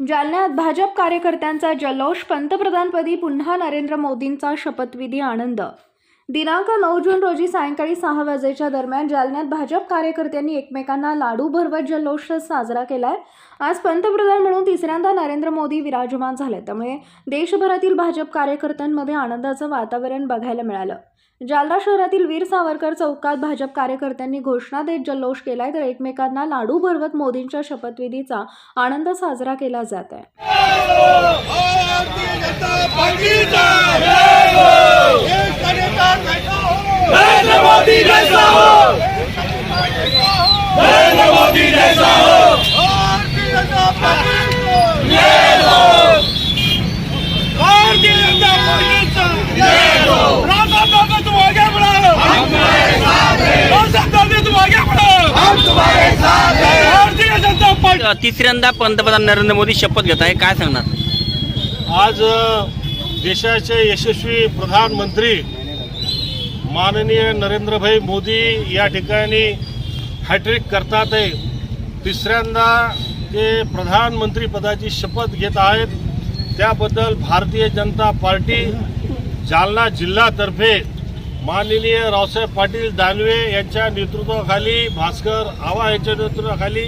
जालन्यात भाजप कार्यकर्त्यांचा जल्लोष पंतप्रधानपदी पुन्हा नरेंद्र मोदींचा शपथविधी आनंद दिनांक नऊ जून रोजी सायंकाळी सहा वाजेच्या दरम्यान जालन्यात भाजप कार्यकर्त्यांनी एकमेकांना लाडू भरवत जल्लोष साजरा केलाय. आज पंतप्रधान म्हणून तिसऱ्यांदा नरेंद्र मोदी विराजमान झाले. त्यामुळे देशभरातील भाजप कार्यकर्त्यांमध्ये आनंदाचं वातावरण बघायला मिळालं. जालना शहरातील वीर सावरकर चौकात भाजप कार्यकर्त्यांनी घोषणा देत जल्लोष केलाय तर एकमेकांना लाडू भरवत मोदींच्या शपथविधीचा आनंद साजरा केला जात आहे भारतीय जनता पार्टीचा जय हो देश का नेता कैसा हो नरेंद्र मोदी जैसा हो। नरेंद्र मोदी जैसा हो। भारतीय जनता पार्टीचा जय हो। भारतीय जनता पार्टीचा जय हो। राम बाबा तुम आगे बढ़ो हम तुम्हारे साथ हैं। राम गांधी तुम आगे बढ़ो हम तुम्हारे साथ हैं। भारतीय जनता पार्टी तिसऱ्यांदा पंतप्रधान नरेंद्र मोदी शपथ घेत आहे. काय सांगणार? आज देशाचे यशस्वी प्रधानमंत्री माननीय नरेंद्रभाई मोदी या ठिकाणी हॅट्रिक करतात आहे. तिसऱ्यांदा ते प्रधानमंत्री पदाची शपथ घेत आहेत. त्याबद्दल भारतीय जनता पार्टी जालना जिल्हातर्फे माननीय रावसाहेब पाटील दानवे यांच्या नेतृत्वाखाली भास्कर आवा यांच्या नेतृत्वाखाली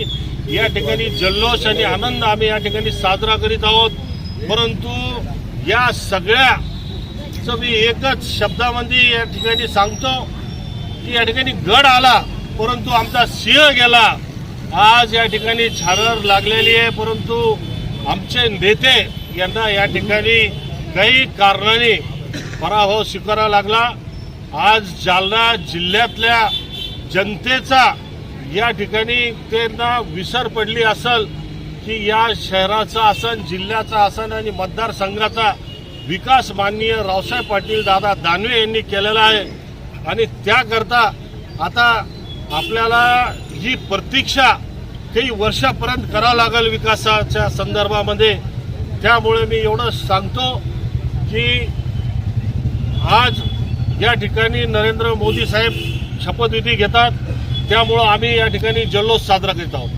या ठिकाणी जल्लोष आणि आनंद आम्ही या ठिकाणी साजरा करीत आहोत. परंतु या सगळ्या तर मी एकच शब्दामध्ये या ठिकाणी सांगतो की या ठिकाणी गड आला परंतु आमचा सिंह गेला. आज या ठिकाणी झारर लागलेली आहे परंतु आमचे नेते यांना या ठिकाणी काही कारणाने पराभव स्वीकारावा लागला. आज जालना जिल्ह्यातल्या जनतेचा या ठिकाणी त्यांना विसर पडली असल की या शहराचा असन जिल्ह्याचा असन आणि मतदारसंघाचा विकास माननीय रावसाहेब पाटील दादा दानवे यांनी केलेला आहे. आणि त्याकरता आता आपल्याला ही प्रतीक्षा काही वर्षापर्यंत करावं लागेल विकासाच्या संदर्भामध्ये. त्यामुळे मी एवढं सांगतो की आज या ठिकाणी नरेंद्र मोदी साहेब शपथविधी घेतात. त्यामुळं आम्ही या ठिकाणी जल्लोष साजरा करीत आहोत.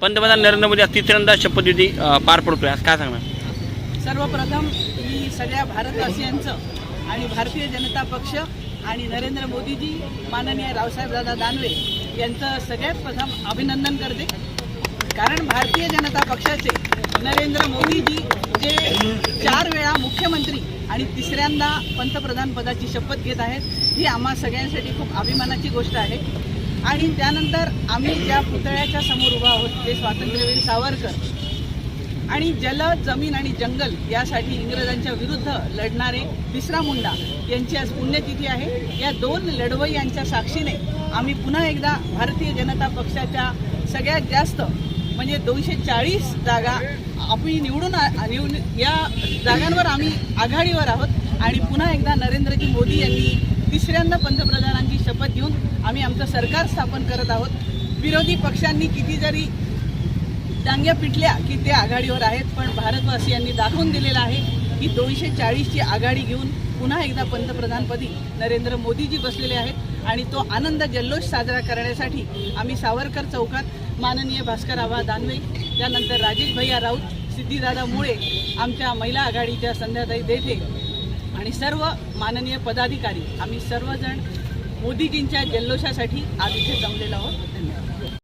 पंतप्रधान नरेंद्र मोदी आज तिसऱ्यांदा शपथविधी पार पडतोय. आज काय सांगणार? सर्वप्रथम मी सगळ्या भारतवासियांचं आणि भारतीय जनता पक्ष आणि नरेंद्र मोदीजी माननीय रावसाहेबदादा दानवे यांचं सगळ्यात प्रथम अभिनंदन करते. कारण भारतीय जनता पक्षाचे नरेंद्र मोदीजी जे चार वेळा मुख्यमंत्री आणि तिसऱ्यांदा पंतप्रधान पदाची शपथ घेत आहेत ही आम्हा सगळ्यांसाठी खूप अभिमानाची गोष्ट आहे. आणि त्यानंतर आम्ही ज्या पुतळ्याच्या समोर उभा आहोत ते स्वातंत्र्यवीर सावरकर. आणि जल जमीन आणि जंगल यासाठी इंग्रजांच्या विरुद्ध लढणारे बिसरा मुंडा यांची आज पुण्यतिथी आहे. या दोन लढवय्यांच्या साक्षीने आम्ही पुन्हा एकदा भारतीय जनता पक्षाच्या सगळ्यात जास्त म्हणजे दोनशे चाळीस जागा आम्ही निवडून आ- निवडून या जागांवर आम्ही आघाडीवर आहोत. आणि पुन्हा एकदा नरेंद्रजी मोदी यांनी तिसऱ्यांदा पंतप्रधानांची शपथ घेऊन आम्ही आमचं सरकार स्थापन करत आहोत. विरोधी पक्षांनी किती जरी टांग्या पिटल्या की ते आघाडीवर आहेत पण भारतवासियांनी दाखवून दिलेलं आहे की दोनशे चाळीसची आघाडी घेऊन पुन्हा एकदा पंतप्रधानपदी नरेंद्र मोदीजी बसलेले आहेत आणि तो आनंद जल्लोष साजरा करण्यासाठी आम्ही सावरकर चौकात माननीय भास्कर आबा दानवे त्यानंतर राजेश भैया राऊत सिद्धिदादा मुळे आमच्या महिला आघाडीच्या संध्याताई देठे आणि सर्व माननीय पदाधिकारी आम्ही सर्वजण मोदीजींच्या जल्लोषासाठी आज इथे जमलेलो आहोत.